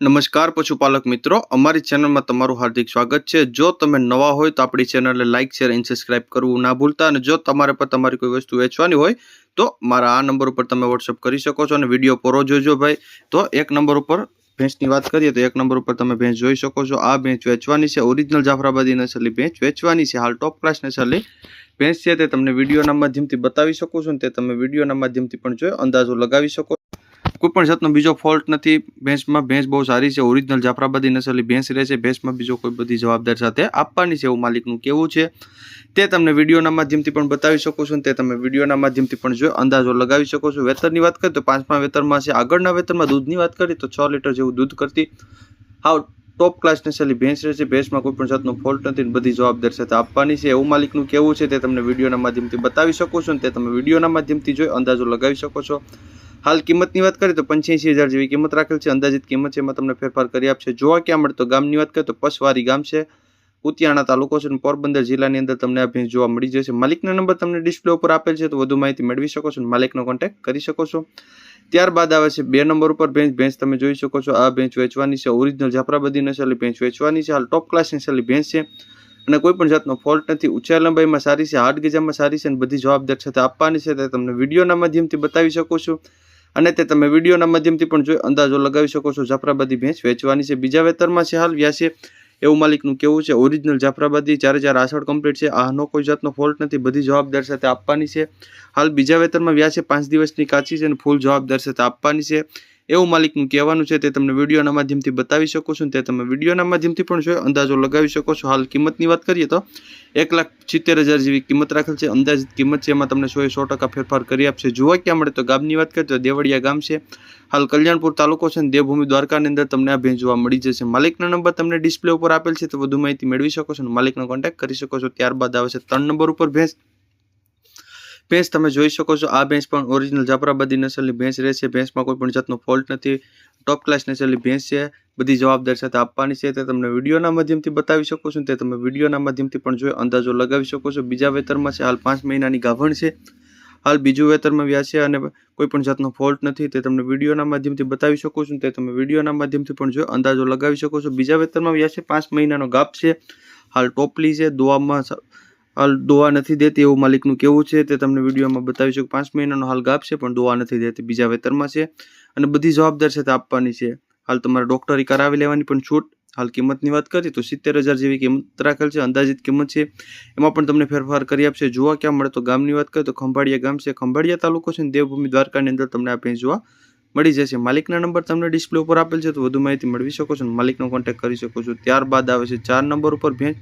નમસ્કાર, પશુપાલક મિત્રો. અમારી ચેનલમાં તમારું હાર્દિક સ્વાગત છે. જો તમે નવા હોય તો આપણી ચેનલને લાઇક, શેર એન્ડ સબસ્ક્રાઇબ કરવું ના ભૂલતા. અને જો તમારે પર તમારી કોઈ વસ્તુ વેચવાની હોય તો મારા આ નંબર ઉપર તમે વોટ્સઅપ કરી શકો છો અને વીડિયો પૂરો જોજો ભાઈ. તો એક નંબર ઉપર ભેંસની વાત કરીએ તો એક નંબર ઉપર તમે ભેંસ જોઈ શકો છો. આ ભેંસ વેચવાની છે. ઓરિજિનલ જાફરાબાદી નસલની ભેંસ વેચવાની છે. હાલ ટોપ ક્લાસ નસલની ભેંસ છે. તે તમને વિડીયોના માધ્યમથી બતાવી શકો છો તે તમે વિડીયોના માધ્યમથી પણ જોઈ અંદાજો લગાવી શકો કોઈ પણ જાતનો બીજો ફોલ્ટ નથી. ભેંસમાં ભેંસ બહુ સારી છે ઓરિજિનલ જાફરાબાદી નસલની ભેંસ રહે છે. ભેંસમાં બીજો કોઈ બધી જવાબદાર સાથે આપવાની છે એવું માલિકનું કેવું છે. તે તમને વિડીયોના માધ્યમથી પણ બતાવી શકો છો તે તમે વિડીયોના માધ્યમથી પણ જોઈ અંદાજો લગાવી શકો છો. વેતરની વાત કરીએ તો પાંચમા વેતરમાં છે. આગળના વેતરમાં દૂધની વાત કરીએ તો છ લીટર જેવું દૂધ કરતી. હાવ ટોપ ક્લાસની છેલ્લી ભેંસ રહેશે ભેંસમાં કોઈ પણ જાતનો ફોલ્ટ નથી બધી જવાબદાર સાથે આપવાની છે. એવું માલિકનું કેવું છે તે તમને વિડીયોના માધ્યમથી બતાવી શકો છો અને તે તમે વિડીયોના માધ્યમથી જોઈ અંદાજો લગાવી શકો છો. હાલ કિંમતની વાત કરીએ તો પંચ્યાસી હજાર જેવી કિંમત રાખેલ છે. અંદાજિત કિંમત છે એમાં તમને ફેરફાર કરી આપશે. જોવા ક્યાં મળે તો ગામની વાત કરીએ તો પસવારી ગામ છે. ઉતિયાણા તાલુકો છે અને પોરબંદર જિલ્લાની અંદર તમને આ ભેંસ જોવા મળી જશે. માલિકનો નંબર તમને ડિસ્પ્લે ઉપર આપેલ છે તો વધુ માહિતી મેળવી શકો છો માલિકનો કોન્ટેક્ટ કરી શકો છો. ત્યારબાદ આવે છે બે નંબર ઉપર ભેંસ ભેંસ તમે જોઈ શકો છો, આ ભેંસ વેચવાની છે. ઓરિજિનલ જાફરાબાદી નસલની ભેંસ વેચવાની છે. હાલ ટોપ ક્લાસ નસલની ભેંસ છે. અને કોઈ પણ જાતનો ફોલ્ટ નથી. ઊંચાઈ લંબાઈમાં સારી છે, હાર્ડ ગીજામાં સારી છે અને બધી જવાબદાર સાથે આપવાની છે. તે તમને વિડીયોના માધ્યમથી બતાવી શકો છો. અને તે તમે વિડીયોના માધ્યમથી પણ જોઈ અંદાજો લગાવી શકો છો. જાફરાબાદી ભેંસ વેચવાની છે. બીજા વેતરમાં છે, હાલ વ્યાસે એવું માલિકનું કેવું છે ઓરિજિનલ જાફરાબાદી ચારે ચાર આસળ કમ્પ્લીટ છે આનો કોઈ જાતનો ફોલ્ટ નથી, બધી જવાબદાર સાથે આપવાની છે. હાલ બીજા વેતરમાં વ્યાસે પાંચ દિવસની કાચી છે અને ફૂલ જવાબદાર સાથે આપવાની છે. એવું માલિકનું કહેવાનું છે તે તમને વિડીયોના માધ્યમથી બતાવી શકો છો તે તમે વિડીયોના માધ્યમથી પણ જોઈ અંદાજો લગાવી શકો છો. હાલ કિંમતની વાત કરીએ તો એક લાખ સિત્તેર હજાર જેવી કિંમત રાખેલ છે. અંદાજિત કિંમત છે એમાં તમને સો એ સો ટકા ફેરફાર કરી આપશે. જોવા ક્યાં મળે તો ગામની વાત કરીએ તો દેવળિયા ગામ છે. હાલ કલ્યાણપુર તાલુકો છે અને દેવભૂમિ દ્વારકાની અંદર તમને આ ભેંસ જોવા મળી જશે. માલિકનો નંબર તમને ડિસ્પ્લે ઉપર આપેલ છે તો વધુ માહિતી મેળવી શકો છો અને માલિકનો કોન્ટેક્ટ કરી શકો છો. ત્યારબાદ આવે છે ત્રણ નંબર ઉપર ભેંસ ભેંસ તમે જોઈ શકો છો, આ ભેંસ પણ ઓરિજિનલ જાફરાબાદી નસલની ભેંસ રહે છે. ભેંસમાં કોઈ પણ જાતનો ફોલ્ટ નથી. ટોપ ક્લાસ નસલની ભેંસ છે. બધી જવાબદારી સાથે આપવાની છે. તે તમને વિડીયોના માધ્યમથી બતાવી શકો છો તે તમે વિડીયોના માધ્યમથી પણ જોઈ, અંદાજો લગાવી શકો છો. બીજા વેતરમાં છે, હાલ પાંચ મહિનાની ગાભણ છે. હાલ બીજું વેતરમાં વ્યાજ છે અને કોઈ પણ જાતનો ફોલ્ટ નથી. તે તમને વિડીયોના માધ્યમથી બતાવી શકો છો તે તમે વિડીયોના માધ્યમથી પણ જોઈ, અંદાજો લગાવી શકો છો. બીજા વેતરમાં વ્યાજ છે, પાંચ મહિનાનો ગાપ છે. હાલ ટોપલી છે, દોવામાં દોવા નથી દેતી એવું માલિકનું કેવું છે. તે તમને વિડીયોમાં બતાવી શકું. પાંચ મહિનાનો હાલ ગાપ છે, પણ દોવા નથી દેતી. બીજા વેતરમાં છે અને બધી જવાબદાર સાથે આપવાની છે. હાલ તમારે ડૉક્ટરી કરાવી લેવાની પણ છૂટ. હાલ કિંમતની વાત કરીએ તો સિત્તેર હજાર જેવી કિંમત રાખેલ છે. અંદાજિત કિંમત છે. એમાં પણ તમને ફેરફાર કરી આપશે. જોવા ક્યાં મળે તો ગામની વાત કરીએ તો ખંભાળિયા ગામ છે. ખંભાળિયા તાલુકો છે દેવભૂમિ દ્વારકાની અંદર તમને આ જોવા મળી જશે. માલિકના નંબર તમને ડિસ્પ્લે ઉપર આપેલ છે. તો વધુ માહિતી મેળવી શકો છો માલિકનો કોન્ટેક્ટ કરી શકો છો. ત્યારબાદ આવે છે ચાર નંબર ઉપર ભેંસ.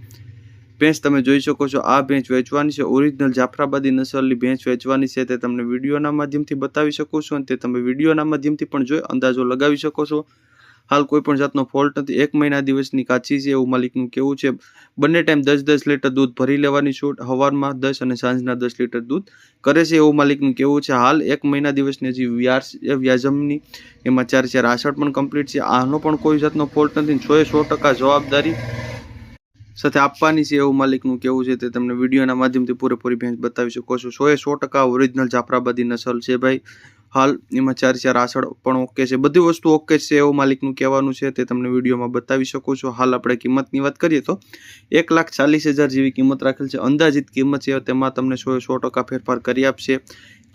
ભેંસ તમે જોઈ શકો છો, આ ભેંસ વેચવાની છે. ઓરિજિનલ જાફરાબાદી નસલની ભેંસ વેચવાની છે, તે તમને વિડીયોના માધ્યમથી બતાવી શકો છો અને તે તમે વિડીયોના માધ્યમથી પણ જોઈ, અંદાજો લગાવી શકો છો. હાલ કોઈ પણ જાતનો ફોલ્ટ નથી. એક મહિના દિવસની કાચી છે એવું માલિકનું કેવું છે. બંને ટાઈમ દસ દસ લીટર દૂધ ભરી લેવાની છૂટ, હવારમાં દસ અને સાંજના દસ લીટર દૂધ કરે છે એવું માલિકનું કેવું છે. હાલ એક મહિના દિવસની હજી વ્યાર વ્યાજમની એમાં ચાર ચાર આસળ પણ કમ્પ્લીટ છે. આનો પણ કોઈ જાતનો ફોલ્ટ નથી. છોએ સો ટકા જવાબદારી સાથે આપવાની છે એવું માલિકનું કેવું છે તે તમને વિડીયોના માધ્યમથી પૂરેપૂરી ભેંસ બતાવી શકો છો. સો એ સો ટકા ઓરિજિનલ જાફરાબાદી નસલ છે ભાઈ. હાલ એમાં ચાર ચાર આસળ પણ ઓકે છે. બધી વસ્તુ ઓકે છે એવું માલિકનું કહેવાનું છે તે તમને વિડીયોમાં બતાવી શકો છો. હાલ આપણે કિંમતની વાત કરીએ તો એક લાખ ચાલીસ હજાર જેવી કિંમત રાખેલ છે. અંદાજિત કિંમત છે તેમાં તમને સો એ સો ટકા ફેરફાર કરી આપશે.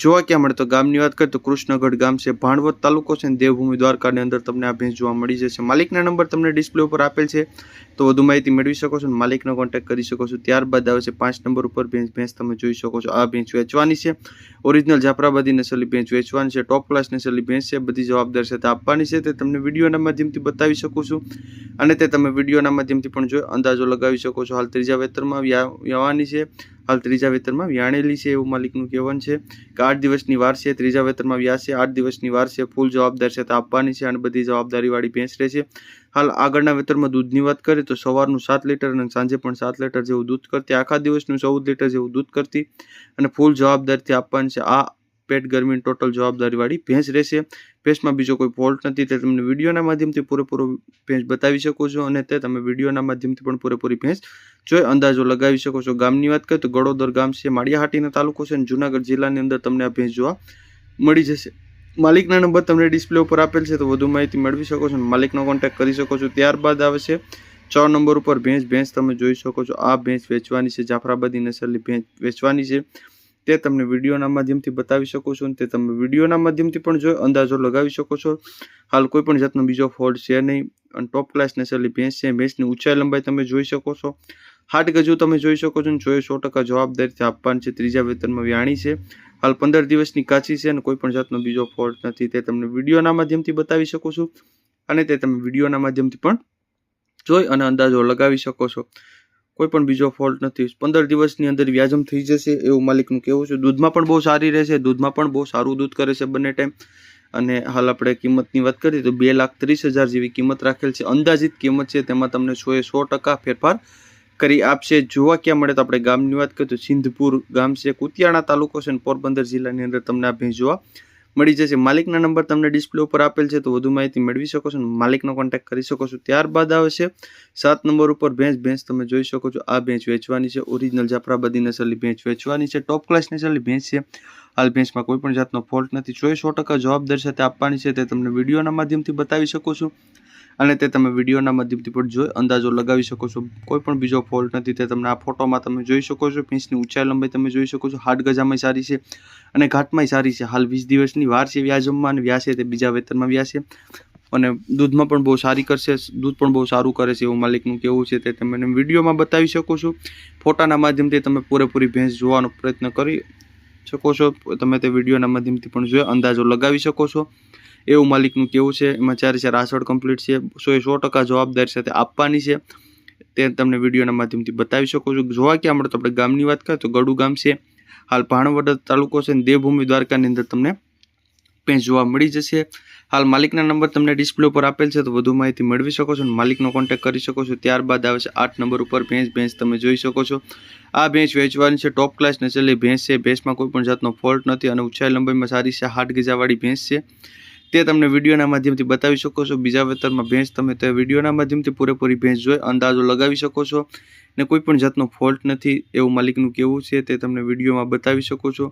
જોવા ક્યાં મળે તો ગામની વાત કરીએ તો કૃષ્ણગઢ ગામ છે. ભાણવત તાલુકો છે દેવભૂમિ દ્વારકાની અંદર તમને આ ભેંસ જોવા મળી જશે. માલિકના નંબર તમને ડિસ્પ્લે ઉપર આપેલ છે. તો વધુ માહિતી મેળવી શકો છો માલિકનો કોન્ટેક્ટ કરી શકો છો. ત્યારબાદ આવે છે પાંચ નંબર ઉપર ભેંસ ભેંસ તમે જોઈ શકો છો. આ ભેંસ વેચવાની છે. ઓરિજિનલ જાફરાબાદી નસલી ભેંસ વેચવાની છે. ટોપ ક્લાસ નસલી ભેંસ છે. બધી જવાબદાર સાથે આપવાની છે. તે તમને વિડીયોના માધ્યમથી બતાવી શકું છું. અને તે તમે વિડીયોના માધ્યમથી પણ જોઈ અંદાજો લગાવી શકો છો. હાલ ત્રીજા વેતરમાં આવવાની છે. હાલ ત્રીજા વેતરમાં વ્યાણેલી છે એવું માલિકનું કહેવાનું છે કે આઠ દિવસની વાર છે, ત્રીજા વેતરમાં વ્યાસ છે, આઠ દિવસની વાર છે, ફૂલ જવાબદાર છે, તો આપવાની છે અને બધી જવાબદારીવાળી ભેંસ રહે છે. હાલ આગળના વેતરમાં દૂધની વાત કરીએ તો સવારનું સાત લીટર અને સાંજે પણ સાત લીટર જેવું દૂધ કરતી, આખા દિવસનું ચૌદ લીટર જેવું દૂધ કરતી અને ફૂલ જવાબદારીથી આપવાની છે. આ પેટ ગરમી ટોટલ જવાબદારીવાળી ભેંસ રહેશે. ભેંસમાં બીજો કોઈ ફોલ્ટ નથી, તે તમને વિડીયોના માધ્યમથી પૂરેપૂરો ભેંસ બતાવી શકો છો અને તે તમે વિડીયોના માધ્યમથી પણ પૂરેપૂરી ભેંસ જોઈ અંદાજો લગાવી શકો છો. ગામની વાત કરીએ તો ગળોદર ગામ છે, માળિયાહાટીના તાલુકો છે અને જુનાગઢ જિલ્લાની અંદર તમને આ ભેંસ જોવા મળી જશે. માલિકના નંબર તમને ડિસ્પ્લે ઉપર આપેલ છે, તો વધુ માહિતી મેળવી શકો છો માલિકનો કોન્ટેક્ટ કરી શકો છો. ત્યારબાદ આવે છે, છ નંબર ઉપર ભેંસ ભેંસ તમે જોઈ શકો છો. આ ભેંસ વેચવાની છે, જાફરાબાદી નસલની ભેંસ વેચવાની છે. તે તમને વિડીયોના માધ્યમથી બતાવી શકો છો તે તમે વિડીયોના માધ્યમથી પણ જોઈ અંદાજો લગાવી શકો છો. હાલ કોઈ પણ જાતનો બીજો ફોલ્ટ છે નહીં અને ટોપ ક્લાસ નસલની ભેંસ છે ભેંસની ઊંચાઈ લંબાઈ તમે જોઈ શકો છો. હાટ ગજુ તમે જોઈ શકો છો અને સો ટકા જવાબદારીથી આપવાની છે, ત્રીજા વેતનમાં વ્યાણી છે. હાલ પંદર દિવસની કાચી છે અને કોઈ પણ જાતનો બીજો ફોલ્ટ નથી, તે તમને વિડીયોના માધ્યમથી બતાવી શકો છું. અને તે તમે વિડીયોના માધ્યમથી પણ જોઈ અને અંદાજો લગાવી શકો છો. કોઈ પણ બીજો ફોલ્ટ નથી. પંદર દિવસની અંદર વ્યાજમ થઈ જશે એવું માલિકનું કહેવું છે. દૂધમાં પણ બહુ સારી રહેશે. દૂધમાં પણ બહુ સારું દૂધ કરે છે બંને ટાઈમ અને હાલ આપણે કિંમતની વાત કરીએ તો બે લાખ ત્રીસ હજાર જેવી કિંમત રાખેલ છે. અંદાજિત કિંમત છે તેમાં તમને સો એ સો ટકા ફેરફાર કરી આપશે. જોવા ક્યાં મળે તો આપણે ગામની વાત કરીએ તો સિંધપુર ગામ છે. કુતિયાણા તાલુકો છે અને પોરબંદર જિલ્લાની અંદર તમને આ ભેંસ જોવા મળી જશે. માલિકના નંબર તમને ડિસ્પ્લે ઉપર આપેલ છે, તો વધુ માહિતી મેળવી શકો છો માલિકનો કોન્ટેક્ટ કરી શકો છો. ત્યારબાદ આવે છે સાત નંબર ઉપર ભેંસ. ભેંસ તમે જોઈ શકો છો, આ ભેંસ વેચવાની છે. ઓરિજિનલ જાફરાબાદી નસલની ભેંસ વેચવાની છે. ટોપ ક્લાસ નસલની ભેંસ છે. હાલ ભેંસમાં કોઈ પણ જાતનો ફોલ્ટ નથી. સો સો ટકા જવાબદાર સાથે આપવાની છે તે તમને વિડીયોના માધ્યમથી બતાવી શકો છો. અને તે તમે વિડીયોના માધ્યમથી પણ જોઈ, અંદાજો લગાવી શકો છો. કોઈ પણ બીજો ફોલ્ટ નથી, તે તમને આ ફોટોમાં તમે જોઈ શકો છો. ભેંસની ઊંચાઈ લંબાઈ તમે જોઈ શકો છો. હાડ ગજામાં સારી છે અને ઘાટમાંય સારી છે. હાલ વીસ દિવસની વાર છે વ્યાજમમાં અને વ્યાસે તે બીજા વેતનમાં વ્યાસે અને દૂધમાં પણ બહુ સારી કરશે, દૂધ પણ બહુ સારું કરે છે એવું માલિકનું કેવું છે. તે તમે વિડીયોમાં બતાવી શકો છો. ફોટાના માધ્યમથી તમે પૂરેપૂરી ભેંસ જોવાનો પ્રયત્ન કરી શકો છો. તમે તે વિડીયોના માધ્યમથી પણ જોઈ, અંદાજો લગાવી શકો છો. એવું માલિકનું કેવું છે. એમાં ચારે ચાર આસળ કમ્પ્લીટ છે. સો એ સો ટકા જવાબદારી સાથે આપવાની છે. તે તમને વિડીયોના માધ્યમથી બતાવી શકો છો. જોવા ક્યાં મળે તો આપણે ગામની વાત કરીએ તો ગડુ ગામ છે. હાલ ભાણવડ તાલુકો છે અને દેવભૂમિ દ્વારકાની અંદર તમને પેજ જોવા મળી જશે. હાલ માલિકના નંબર તમને ડિસ્પ્લે ઉપર આપેલ છે તો વધુ માહિતી મેળવી શકો છો અને માલિકનો કોન્ટેક્ટ કરી શકો છો. ત્યારબાદ આવે છે આઠ નંબર ઉપર ભેંસ ભેંસ તમે જોઈ શકો છો. આ ભેંસ વેચવાની છે ટોપ ક્લાસ નસલની ભેંસ છે. ભેંસમાં કોઈ પણ જાતનો ફોલ્ટ નથી અને ઊંચાઈ લંબાઈમાં સારી છે. હાટ ગીજાવાળી ભેંસ છે. તે તમને વિડીયોના માધ્યમથી બતાવી શકો છો. બીજા વેતરમાં ભેંસ તમે તે વિડીયોના માધ્યમથી પૂરેપૂરી ભેંસ જોઈ, અંદાજો લગાવી શકો છો. ને કોઈ પણ જાતનો ફોલ્ટ નથી, એવું માલિકનું કેવું છે તે તમને વિડીયોમાં બતાવી શકો છો.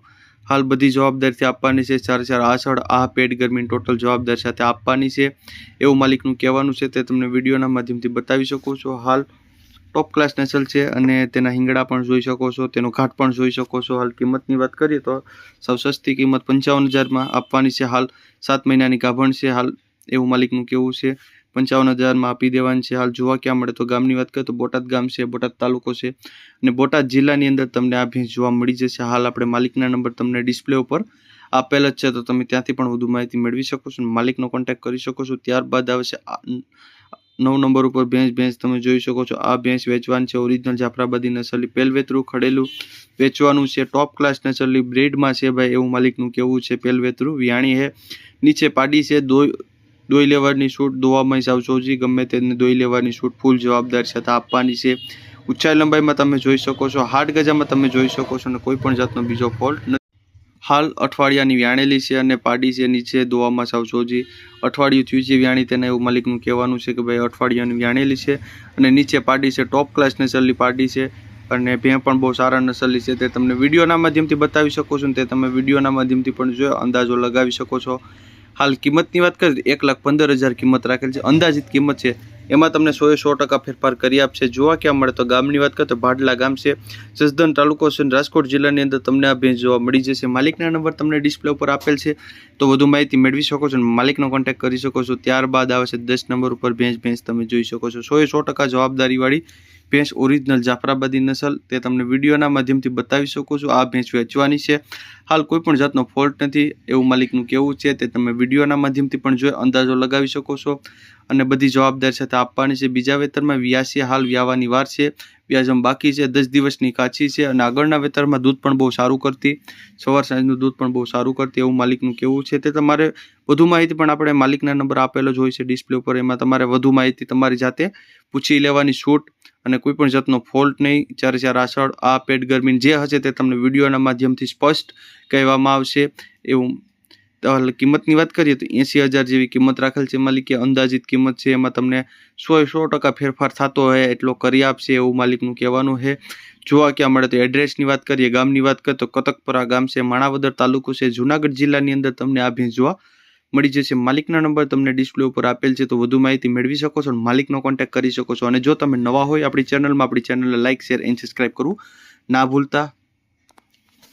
હાલ બધી જવાબદારીથી આપવાની છે. ચાર ચાર આસળ આ પેડ ગરમીની ટોટલ જવાબદારી સાથે આપવાની છે. એવું માલિકનું કહેવાનું છે તે તમને વિડીયોના માધ્યમથી બતાવી શકો છો. હાલ ટોપ ક્લાસ નસલ છે અને તેના હિંગડા પણ જોઈ શકો છો, તેનો ઘાટ પણ જોઈ શકો છો. હાલ કિંમતની વાત કરીએ તો સૌ સસ્તી કિંમત પંચાવન હજારમાં આપવાની છે. હાલ સાત મહિનાની ગાભણ છે. હાલ એવું માલિકનું કેવું છે. પંચાવન હજારમાં આપી દેવાની છે. હાલ જોવા ક્યાં મળે તો ગામની વાત કરીએ તો બોટાદ ગામ છે, બોટાદ તાલુકો છે અને બોટાદ જિલ્લાની અંદર તમને આ ભેંસ જોવા મળી જશે. હાલ આપણે માલિકના નંબર તમને ડિસ્પ્લે ઉપર આપેલ જ છે. તો તમે ત્યાંથી પણ વધુ માહિતી મેળવી શકો છો માલિકનો કોન્ટેક્ટ કરી શકો છો. ત્યારબાદ આવશે નવ નંબર ઉપર ભેંસ ભેંસ તમે જોઈ શકો છો. આ ભેંસ વેચવાની છે ઓરિજિનલ જાફરાબાદી નસલની પેલવેતરું ખડેલું. વેચવાનું છે ટોપ ક્લાસ નસલની બ્રેડમાં છે ભાઈ, એવું માલિકનું કેવું છે પેલવેતરું. વિયાણી હે નીચે પાડી છે દોઈ દોઈ લેવાની છૂટ દોવામાં સાવચોજી ગમે તેને દોઈ લેવાની છૂટ, ફૂલ જવાબદાર સાથે આપવાની છે. ઊંચાઈ લંબાઈમાં તમે જોઈ શકો છો, હાડ ગજામાં તમે જોઈ શકો છો અને કોઈ પણ જાતનો બીજો ફોલ્ટ હાલ અઠવાડિયાની વ્યાણેલી છે અને પાડી છે નીચે દોવામાં સાવ સોજી. અઠવાડિયું થયું છે વ્યાણી તેને એવું માલિકનું કહેવાનું છે કે ભાઈ અઠવાડિયાની વ્યાણેલી છે અને નીચે પાડી છે ટોપ ક્લાસ નસલની પાડી છે અને ભેં પણ બહુ સારા નસલની છે તે તમને વિડીયોના માધ્યમથી બતાવી શકો છો ને તે તમે વિડીયોના માધ્યમથી પણ જો અંદાજો લગાવી શકો છો. હાલ કિંમતની વાત કરીએ એક લાખ પંદર હજાર કિંમત રાખેલ છે. અંદાજિત કિંમત છે એમાં તમને સો એ સો ટકા ફેરફાર કરી આપશે. જોવા ક્યાં મળે તો ગામની વાત કરીએ તો ભાડલા ગામ છે. જસદન તાલુકો છે રાજકોટ જિલ્લાની અંદર તમને આ ભેંસ જોવા મળી જશે. માલિકના નંબર તમને ડિસ્પ્લે ઉપર આપેલ છે. તો વધુ માહિતી મેળવી શકો છો અને માલિકનો કોન્ટેક્ટ કરી શકો છો. ત્યારબાદ આવે છે દસ નંબર ઉપર ભેંસ ભેંસ તમે જોઈ શકો છો. સો સો ટકા જવાબદારીવાળી ભેંસ ઓરિજિનલ જાફરાબાદી નસલ. તે તમને વિડીયોના માધ્યમથી બતાવી શકો છો. આ ભેંસ વેચવાની છે. હાલ કોઈપણ જાતનો ફોલ્ટ નથી. એવું માલિકનું કેવું છે. તે તમે વિડીયોના માધ્યમથી પણ જોઈ અંદાજો લગાવી શકો છો. અને બધી જવાબદારી સાથે આપવાની છે. બીજા વેતરમાં વ્યાસી હાલ વ્યાવાની વાર છે. વ્યાજમ બાકી છે. દસ દિવસની કાચી છે અને આગળના વેતરમાં દૂધ પણ બહુ સારું કરતી. સવાર સાંજનું દૂધ પણ બહુ સારું કરતી એવું માલિકનું કેવું છે. તે તમારે વધુ માહિતી પણ આપણે માલિકના નંબર આપેલો જ હોય છે ડિસ્પ્લે ઉપર. એમાં તમારે વધુ માહિતી તમારી જાતે પૂછી લેવાની છૂટ અને કોઈ પણ જાતનો ફોલ્ટ નહીં. ચારે ચાર આસળ આ પેટ ગરમીન જે હશે તે તમને વિડીયોના માધ્યમથી સ્પષ્ટ કહેવામાં આવશે. એવું કિંમતની વાત કરીએ તો એંસી હજાર જેવી કિંમત રાખેલ છે. માલિકે અંદાજિત કિંમત છે. એમાં તમને સો સો ટકા ફેરફાર થતો હોય એટલો કરી આપશે એવું માલિકનું કહેવાનું છે. જોવા ક્યાં મળે તો એડ્રેસની વાત કરીએ, ગામની વાત કરીએ તો કતકપરા ગામ છે. માણાવદર તાલુકો છે. જુનાગઢ જિલ્લાની અંદર તમને આ ભેંસ જોવા મળી જશે. માલિકના નંબર તમને ડિસ્પ્લે ઉપર આપેલ છે તો વધુ માહિતી મેળવી શકો છો અને માલિકનો કોન્ટેક્ટ કરી શકો છો. અને જો તમે નવા હોય આપણી ચેનલમાં, આપણી ચેનલને લાઇક શેર, એન્ડ સબસ્ક્રાઇબ કરવું ના ભૂલતા.